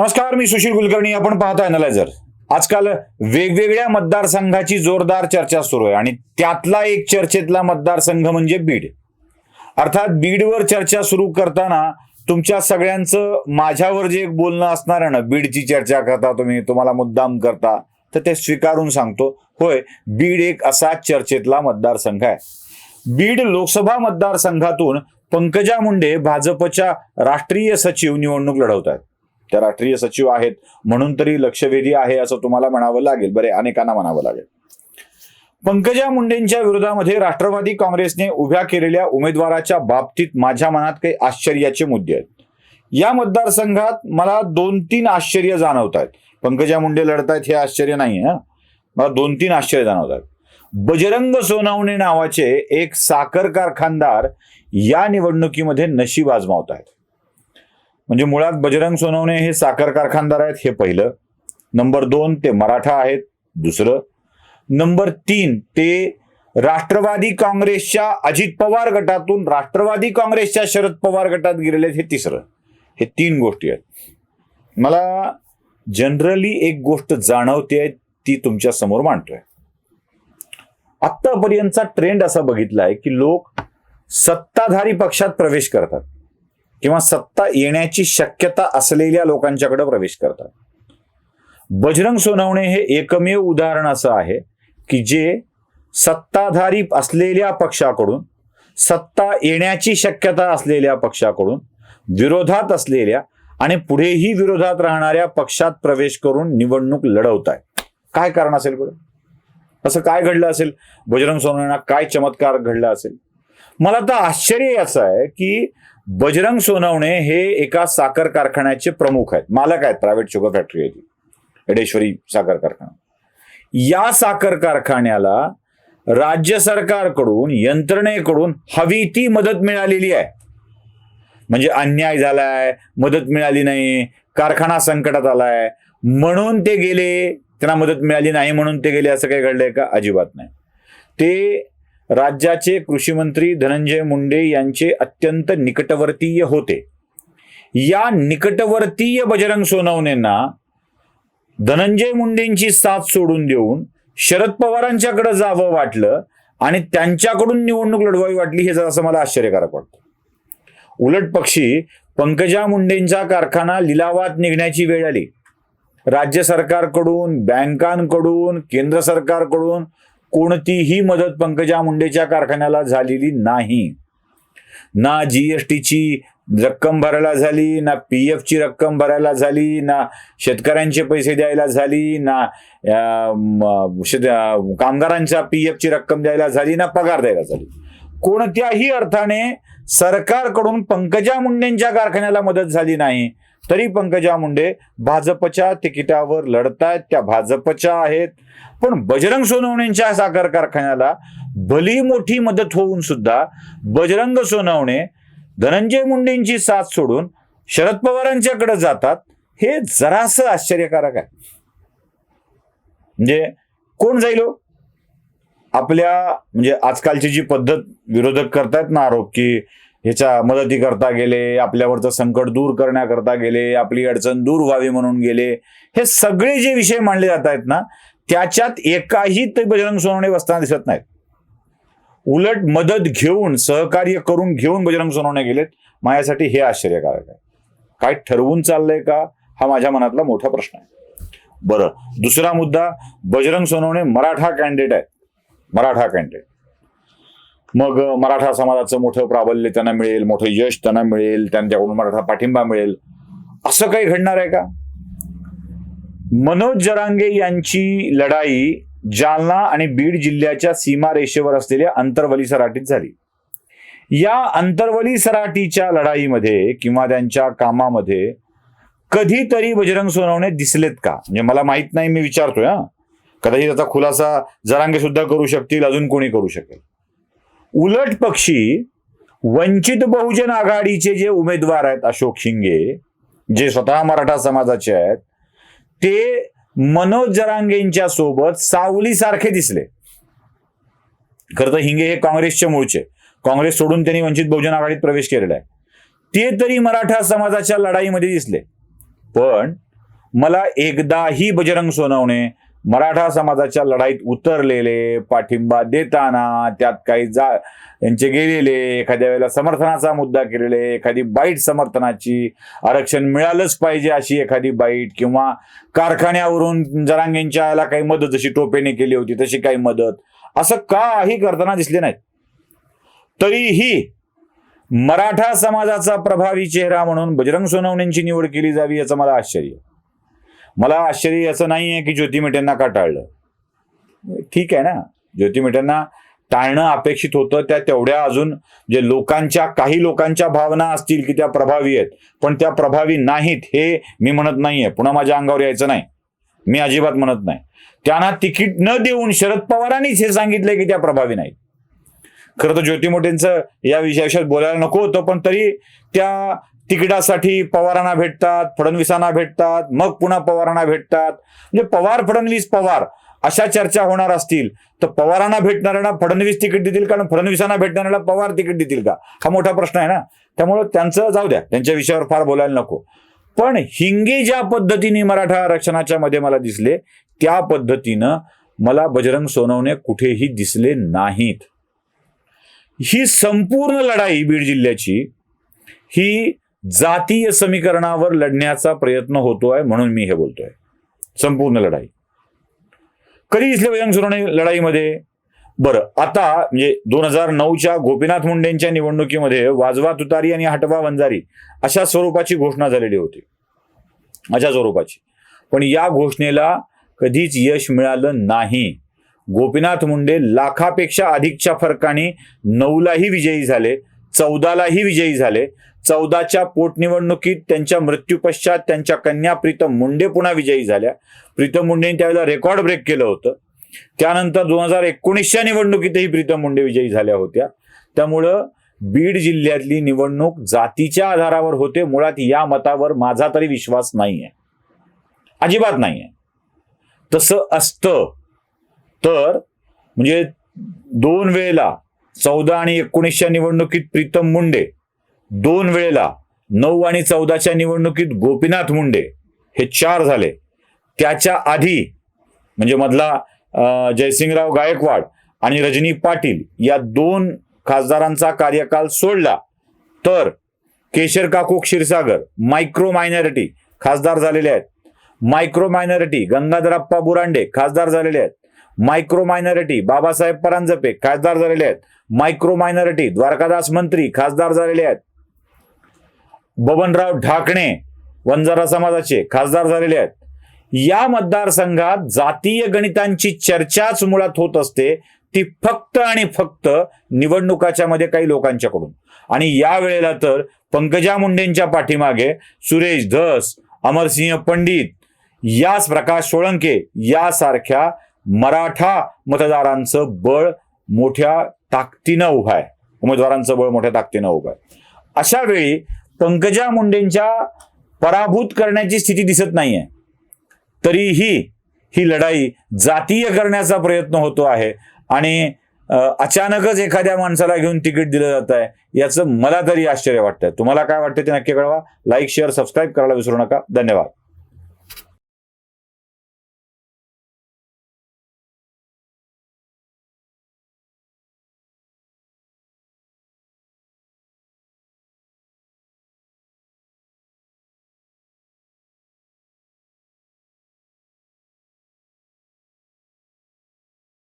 नमस्कार मी सुशील कुलकर्णी. आपण पाहतो अॅनलायझर आजकाल वेगवेगळ्या मतदारसंघाची जोरदार चर्चा सुरू आहे आणि त्यातला एक चर्चेतला मतदारसंघ म्हणजे बीड. अर्थात बीडवर चर्चा सुरू करताना तुमच्या सगळ्यांचं माझ्यावर जे एक बोलणं असणार आहे ना बीडची चर्चा करता तुम्ही तुम्हाला मुद्दाम करता तर ते स्वीकारून सांगतो. होय बीड एक असा चर्चेतला मतदारसंघ आहे. बीड लोकसभा मतदारसंघातून पंकजा मुंडे भाजपच्या राष्ट्रीय सचिव निवडणूक लढवत आहेत त्या राष्ट्रीय सचिव आहेत म्हणून तरी लक्षवेधी आहे असं तुम्हाला म्हणावं लागेल. बरे अनेकांना म्हणावं लागेल. पंकजा मुंडेंच्या विरोधामध्ये राष्ट्रवादी काँग्रेसने उभ्या केलेल्या उमेदवाराच्या बाबतीत माझ्या मनात काही आश्चर्याचे मुद्दे आहेत. या मतदारसंघात मला दोन तीन आश्चर्य जाणवत आहेत पंकजा मुंडे लढतायत हे आश्चर्य नाही आहे मला दोन तीन आश्चर्य जाणवत आहेत बजरंग सोनावणे नावाचे एक साखर कारखानदार या निवडणुकीमध्ये नशीब आजमावत आहेत म्हणजे मुळात बजरंग सोनवणे हे साखर कारखानदार आहेत हे पहिलं. नंबर दोन ते मराठा आहेत. दुसरं. नंबर तीन ते राष्ट्रवादी काँग्रेसच्या अजित पवार गटातून राष्ट्रवादी काँग्रेसच्या शरद पवार गटात गेलेले आहेत हे तिसरं. हे तीन गोष्टी आहेत. मला जनरली एक गोष्ट जाणवते ती तुमच्यासमोर मांडतोय. आत्तापर्यंतचा ट्रेंड असा बघितला आहे की लोक सत्ताधारी पक्षात प्रवेश करतात. किंवा सत्ता येण्याची शक्यता असलेल्या लोकांच्याकडे प्रवेश करतात. बजरंग सोनवणे हे एकमेव उदाहरण असं आहे की जे सत्ताधारी असलेल्या पक्षाकडून सत्ता येण्याची शक्यता असलेल्या पक्षाकडून विरोधात असलेल्या आणि पुढेही विरोधात राहणाऱ्या पक्षात प्रवेश करून निवडणूक लढवत आहे काय कारण असेल बरं? असं काय घडलं असेल? बजरंग सोनवण्या काय चमत्कार घडला असेल? मला तर आश्चर्य याचं आहे की बजरंग सोनवणे हे एका साखर कारखान्याचे प्रमुख आहेत. मालक आहेत प्रायव्हेट शुगर फॅक्टरी आहे ती एडेश्वरी साखर कारखाना. या साखर कारखान्याला राज्य सरकारकडून यंत्रणेकडून हवी ती मदत मिळालेली आहे. म्हणजे अन्याय झालाय मदत मिळाली नाही कारखाना संकटात आलाय. म्हणून ते गेले त्यांना मदत मिळाली नाही म्हणून ते गेले असं काही घडलंय का? अजिबात नाही. ते राज्याचे कृषीमंत्री धनंजय मुंडे यांचे अत्यंत निकटवर्तीय होते. या निकटवर्तीय बजरंग सोनवणेंना धनंजय मुंडेंची साथ सोडून देऊन शरद पवारांच्याकडे जावं वाटलं आणि त्यांच्याकडून निवडणूक लढवावी वाटली हे जरासं मला आश्चर्यकारक वाटतं. उलट पक्षी पंकजा मुंडेंचा कारखाना लिलावात निघण्याची वेळ आली. राज्य सरकारकडून बँकांकडून केंद्र सरकारकडून कोणतीही मदत पंकजा मुंडेच्या कारखान्याला झालेली नाही. ना जीएसटीची रक्कम भरायला झाली ना पी एफची रक्कम भरायला झाली ना शेतकऱ्यांचे पैसे द्यायला झाली ना कामगारांच्या पी एफची रक्कम द्यायला झाली ना पगार द्यायला झाली. कोणत्याही अर्थाने सरकारकडून पंकजा मुंडेंच्या कारखान्याला मदत झाली नाही. तरी पंकजा मुंडे भाजपच्या तिकिटावर लढतायत त्या भाजपच्या आहेत. पण बजरंग सोनवणेंच्या साखर कारखान्याला भली मोठी मदत होऊन सुद्धा बजरंग सोनवणे धनंजय मुंडेंची साथ सोडून शरद पवारांच्याकडे जातात हे जरासं आश्चर्यकारक आहे. म्हणजे कोण जाईल हो? आपल्या म्हणजे आजकालची जी पद्धत विरोधक करतायत ना आरोप की ह्याच्या मदती करता गेले आपल्यावरचं संकट दूर करण्याकरता गेले आपली अडचण दूर व्हावी म्हणून गेले. हे सगळे जे विषय मांडले जात आहेत ना त्याच्यात एकाही ते बजरंग सोनवणे बसताना दिसत नाहीत. उलट मदत घेऊन सहकार्य करून घेऊन बजरंग सोनवणे गेलेत माझ्यासाठी हे आश्चर्यकारक आहे. काय ठरवून चाललंय का हा माझ्या मनातला मोठा प्रश्न आहे. बरं दुसरा मुद्दा बजरंग सोनवणे मराठा कॅन्डिडेट आहेत. मराठा कॅन्डिडेट मग मराठा समाजाचं मोठं प्राबल्य त्यांना मिळेल मोठं यश त्यांना मिळेल त्यांच्याकडून मराठा पाठिंबा मिळेल. असं काही घडणार आहे का? मनोज जरांगे यांची लढाई जालना आणि बीड जिल्ह्याच्या सीमारेषेवर असलेल्या अंतरवली सराटीत झाली. या अंतरवली सराटीच्या लढाईमध्ये किंवा त्यांच्या कामामध्ये कधीतरी बजरंग सोनवणे दिसलेत का? म्हणजे मला माहीत नाही मी विचारतोय हा. कदाचित त्याचा खुलासा जरांगे सुद्धा करू शकतील अजून कोणी करू शकेल. उलट पक्षी वंचित बहुजन आघाडीचे जे उमेदवार आहेत अशोक शिंगे जे स्वतः मराठा समाजाचे आहेत ते मनोज जरांगेंच्या सोबत सावलीसारखे दिसले. खरं तर हिंगे हे काँग्रेसचे मूळचे. काँग्रेस सोडून त्यांनी वंचित बहुजन आघाडीत प्रवेश केलेला आहे. ते तरी मराठा समाजाच्या लढाईमध्ये दिसले. पण मला एकदाही बजरंग सोनवणे मराठा समाजाच्या लढाईत उतरलेले पाठिंबा देताना त्यात काही जा यांचे गेलेले एखाद्या वेळेला समर्थनाचा मुद्दा केलेले एखादी बाईट समर्थनाची आरक्षण मिळालंच पाहिजे अशी एखादी बाईट किंवा कारखान्यावरून जरांगेंच्या काही मदत जशी टोपेने केली होती तशी काही मदत असं काही करताना दिसले नाहीत. तरीही मराठा समाजाचा प्रभावी चेहरा म्हणून बजरंग सोनवणेंची निवड केली जावी याचं मला आश्चर्य मला आश्चर्य असं नाही आहे की ज्योती मेटेंना का टाळलं. ठीक आहे ना? ज्योती मेटेंना टाळणं अपेक्षित होतं त्या तेवढ्या अजून जे लोकांच्या काही लोकांच्या भावना असतील की त्या प्रभावी आहेत पण त्या प्रभावी नाहीत हे मी म्हणत नाहीये. पुन्हा माझ्या अंगावर यायचं नाही. मी अजिबात म्हणत नाही. त्यांना तिकीट न देऊन शरद पवारांनीच हे सांगितलंय की त्या प्रभावी नाहीत. खरं तर ज्योती मोठेंचं या विषयाविषयात बोलायला नको होतं पण तरी त्या तिकिटासाठी पवारांना भेटतात फडणवीसांना भेटतात मग पुन्हा पवारांना भेटतात. म्हणजे पवार फडणवीस पवार अशा चर्चा होणार असतील. तर पवारांना भेटणाऱ्यांना फडणवीस तिकीट देतील कारण फडणवीसांना भेटणाऱ्याला पवार तिकीट देतील का? हा मोठा प्रश्न आहे ना? त्यामुळं त्यांचं जाऊ द्या. त्यांच्या विषयावर फार बोलायला नको. पण हिंगे ज्या पद्धतीने मराठा आरक्षणाच्या मध्ये मला दिसले त्या पद्धतीनं मला बजरंग सोनवणे कुठेही दिसले नाहीत. ही संपूर्ण लढाई बीड जिल्ह्याची ही जातीय समीकरणावर लढण्याचा प्रयत्न होतोय म्हणून मी हे बोलतोय. संपूर्ण लढाई. कधी दिसले बजरंग लढाईमध्ये? बरं आता म्हणजे दोन हजार नऊच्या गोपीनाथ मुंडेंच्या निवडणुकीमध्ये वाजवा तुतारी आणि हटवा वंजारी अशा स्वरूपाची घोषणा झालेली होती. अशा स्वरूपाची. पण या घोषणेला कधीच यश मिळालं नाही. गोपीनाथ मुंडे लाखापेक्षा अधिकच्या फरकाने नऊलाही विजयी झाले चौदालाही विजयी झाले चौदाच्या पोटनिवडणुकीत त्यांच्या मृत्यूपश्चात त्यांच्या कन्या प्रीतम मुंडे पुन्हा विजयी झाल्या. प्रीतम मुंडेंनी त्यावेळेला रेकॉर्ड ब्रेक केलं होतं. त्यानंतर दोन हजार एकोणीसच्या निवडणुकीतही प्रीतम मुंडे विजयी झाल्या होत्या. त्यामुळं बीड जिल्ह्यातली निवडणूक जातीच्या आधारावर होते. मुळात या मतावर माझा तरी विश्वास नाहीये. अजिबात नाहीये. तसं असतं. तर म्हणजे दोन वेळेला चौदा आणि एकोणीसच्या निवडणुकीत प्रीतम मुंडे दोन वेळेला नऊ आणि चौदाच्या निवडणुकीत गोपीनाथ मुंडे हे चार झाले. त्याच्या आधी म्हणजे मधला जयसिंगराव गायकवाड आणि रजनी पाटील या दोन खासदारांचा कार्यकाल सोडला. तर केशर काकू क्षीरसागर मायक्रो मायनॉरिटी खासदार झालेले आहेत. मायक्रो मायनॉरिटी गंगाधरप्पा बुरांडे खासदार झालेले आहेत. मायक्रो मायनॉरिटी बाबासाहेब परांजपे खासदार झालेले आहेत. मायक्रो मायनॉरिटी द्वारकादास मंत्री खासदार झालेले आहेत. बबनराव ढाकणे वंजारा समाजाचे खासदार झालेले आहेत. या मतदारसंघात जातीय गणितांची चर्चाच मुळात होत असते. ती फक्त आणि फक्त निवडणुकाच्या मध्ये काही लोकांच्याकडून. आणि या वेळेला तर पंकजा मुंडेंच्या पाठीमागे सुरेश धस अमरसिंह पंडित याच प्रकाश सोळंके यासारख्या मराठा मतदारांचं बळ मोठ्या ताकदीनं उभं आहे. उमेदवारांचं बळ मोठ्या ताकदीनं उभं आहे. अशा वेळी पंकजा मुंडेंच्या पराभूत करण्याची स्थिती दिसत नाहीये. तरीही ही लढाई जातीय करण्याचा प्रयत्न होतो आहे आणि अचानकच एखाद्या माणसाला घेऊन तिकीट दिलं जात आहे याचं मला तरी आश्चर्य वाटतंय. तुम्हाला काय वाटतं ते नक्की कळवा. लाईक शेअर सबस्क्राईब करायला विसरू नका. धन्यवाद.